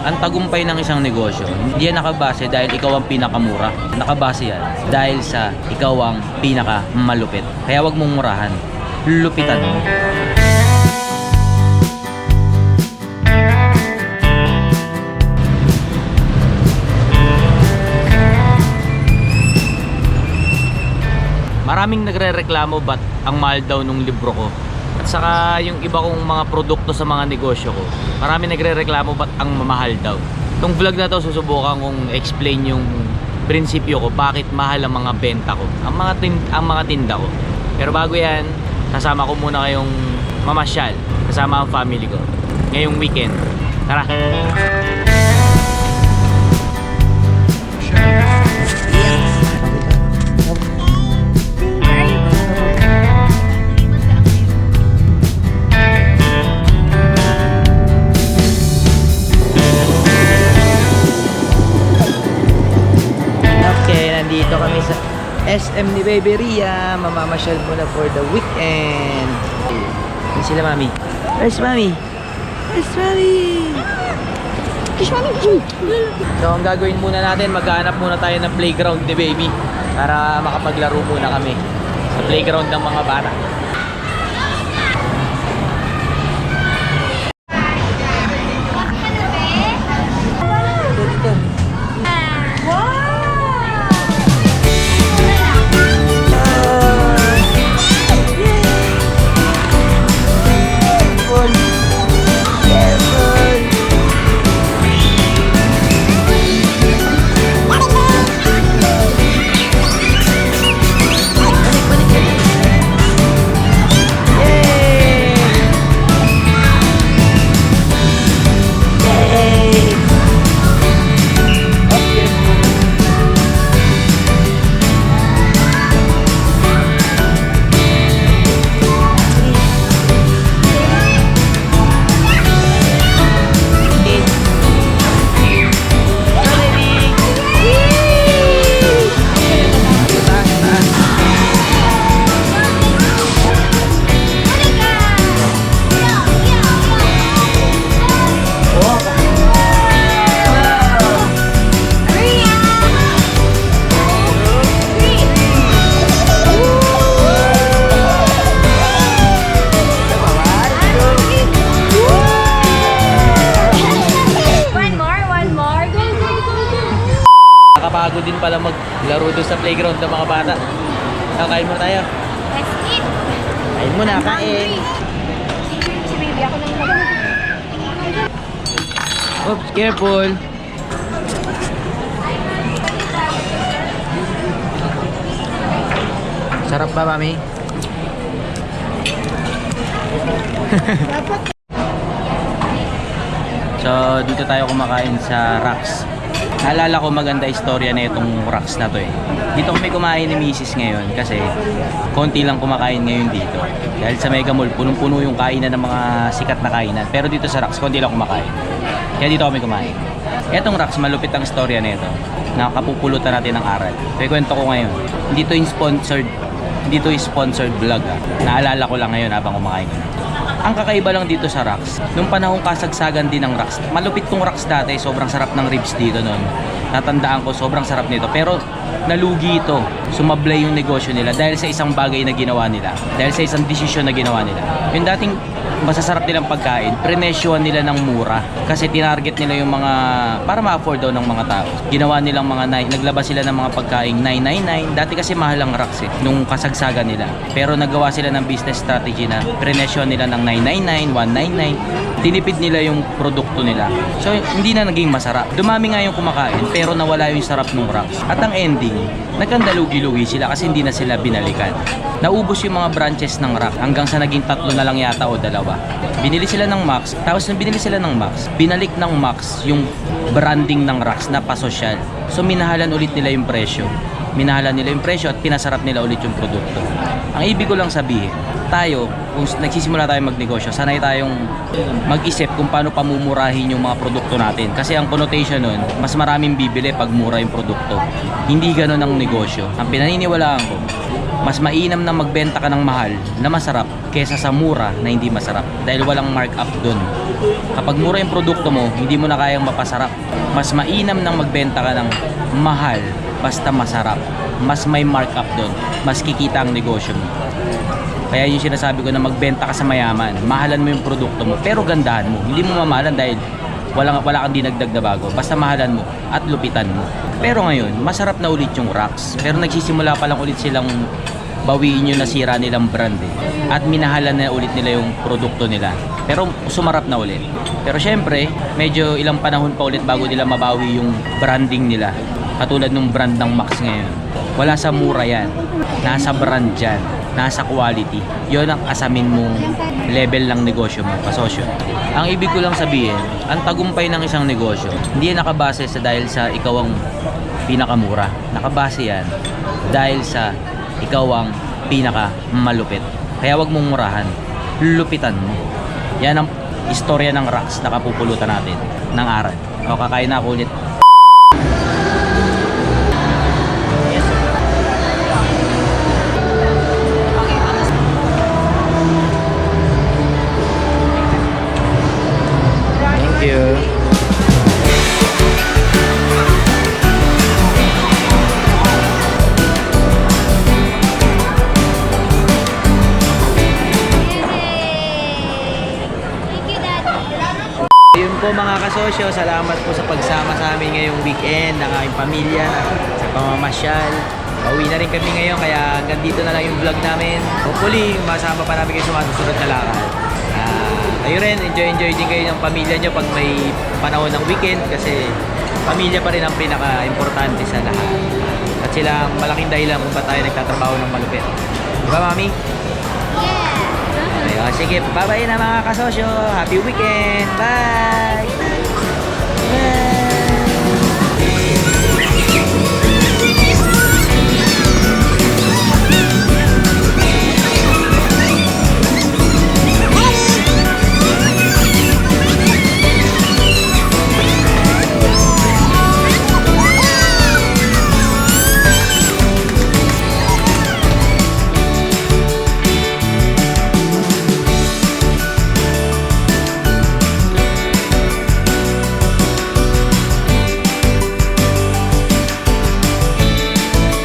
ang tagumpay ng isang negosyo, hindi yan nakabase dahil ikaw ang pinakamura. Nakabase yan dahil sa ikaw ang pinakamalupit. Kaya wag mong murahan. Lupitan mo. Maraming nagre-reklamo ba't ang mahal daw nung libro ko. At saka yung iba kong mga produkto sa mga negosyo ko. Maraming nagre-reklamo ba't ang mamahal daw. Itong vlog na to susubukan kong explain yung prinsipyo ko bakit mahal ang mga benta ko. Ang mga, tin- ang mga tinda ko. Pero bago yan, kasama ko muna kayong mamasyal. Kasama ang family ko. Ngayong weekend. Tara! SM ni Baby Ria. Mamamasyal muna for the weekend. Yan sila, Mami. Where's Mami? Where's Mami? So, ang gagawin muna natin, maghanap muna tayo ng playground ni Baby para makapaglaro muna kami sa playground ng mga bata. Maglaro doon sa playground ng mga bata. Kakain mo tayo. Let's eat. Kain mo na, kain. Si baby ako mag- Oops, careful. Sarap ba, Mami? So, dito tayo kumakain sa Rocks. Naalala ko maganda istorya na itong Rocks na to eh. Dito kami kumain ni Mrs. ngayon kasi konti lang kumakain ngayon dito. Dahil sa Mega Mall, punong-puno yung kainan ng mga sikat na kainan. Pero dito sa Rocks, konti lang kumakain. Kaya dito kami kumain. Etong Rocks, malupit ang istorya nito. Nakakapupulutan natin ng aral. Kaya kwento ko ngayon. Hindi to yung sponsored hindi to yung sponsored vlog ah. Naalala ko lang ngayon habang kumakain ko. Ang kakaiba lang dito sa Rocks, nung panahong kasagsagan din ng Rocks, malupit tong Rocks dati, sobrang sarap ng ribs dito noon. Natandaan ko, sobrang sarap nito. Pero nalugi ito, sumablay yung negosyo nila dahil sa isang bagay na ginawa nila. Dahil sa isang desisyon na ginawa nila. Yung dating masasarap nilang pagkain, prenesyohan nila ng mura. Kasi tinarget nila yung mga, para ma-afford daw ng mga tao. Ginawa nilang mga, naglabas sila ng mga pagkain 999. Dati kasi mahal ang racks eh, nung kasagsagan nila. Pero nagawa sila ng business strategy na prenesyohan nila ng 999, 199. Tinipid nila yung produkto nila. So, hindi na naging masarap. Dumami nga yung kumakain, pero nawala yung sarap ng racks. At ang ending, nagkandalugi-lugi sila kasi hindi na sila binalikan. Naubos yung mga branches ng rack hanggang sa naging tatlo na lang yata o dalawa. Binili sila ng Max, tapos nung binili sila ng Max, binalik ng Max yung branding ng racks na pasosyal. So minahalan ulit nila yung presyo. Minahalan nila yung presyo at pinasarap nila ulit yung produkto. Ang ibig ko lang sabihin, tayo, kung nagsisimula tayo magnegosyo, sanay tayong mag-isip kung paano pamumurahin yung mga produkto natin. Kasi ang connotation nun, mas maraming bibili pag mura yung produkto. Hindi ganun ang negosyo. Ang pinaniniwalaan ko, Mas mainam na magbenta ka ng mahal na masarap kesa sa mura na hindi masarap dahil walang markup doon. Kapag mura yung produkto mo, hindi mo na kayang mapasarap. Mas mainam nang magbenta ka ng mahal basta masarap. Mas may markup doon. Mas kikita ang negosyo mo. Kaya yung sinasabi ko na magbenta ka sa mayaman, mahalan mo yung produkto mo, pero gandahan mo. Hindi mo mamahalan dahil wala, wala kang dinagdag na bago. Basta mahalan mo at lupitan mo. Pero ngayon, masarap na ulit yung racks. Pero nagsisimula pa lang ulit silang bawiin yung nasira nilang brand eh. At minahalan na ulit nila yung produkto nila. Pero sumarap na ulit. Pero syempre, medyo ilang panahon pa ulit bago nila mabawi yung branding nila. Katulad ng brand ng Max ngayon. Wala sa mura yan. Nasa brand yan. Nasa quality. Yon ang asamin mong level ng negosyo mo, kasosyo. Ang ibig ko lang sabihin, ang tagumpay ng isang negosyo, hindi yan nakabase sa dahil sa ikaw ang pinakamura. Nakabase yan dahil sa ikaw ang pinaka malupit. Kaya wag mong murahan. Lupitan mo. Yan ang istorya ng rocks na kapupulutan natin ng aral. O kakain na ako ulit. Po mga kasosyo, salamat po sa pagsama sa amin ngayong weekend ng aming pamilya sa pamamasyal. Pauwi na rin kami ngayon kaya hanggang dito na lang yung vlog namin. Hopefully, masama pa namin kayo sa susunod na lakad. Ah, kayo rin, enjoy-enjoy din kayo ng pamilya nyo pag may panahon ng weekend kasi pamilya pa rin ang pinaka-importante sa lahat. At sila ang malaking dahilan kung ba't tayo nagtatrabaho ng malupit. Di ba, Mami? Sige, bye-bye na mga kasosyo. Happy weekend. Bye!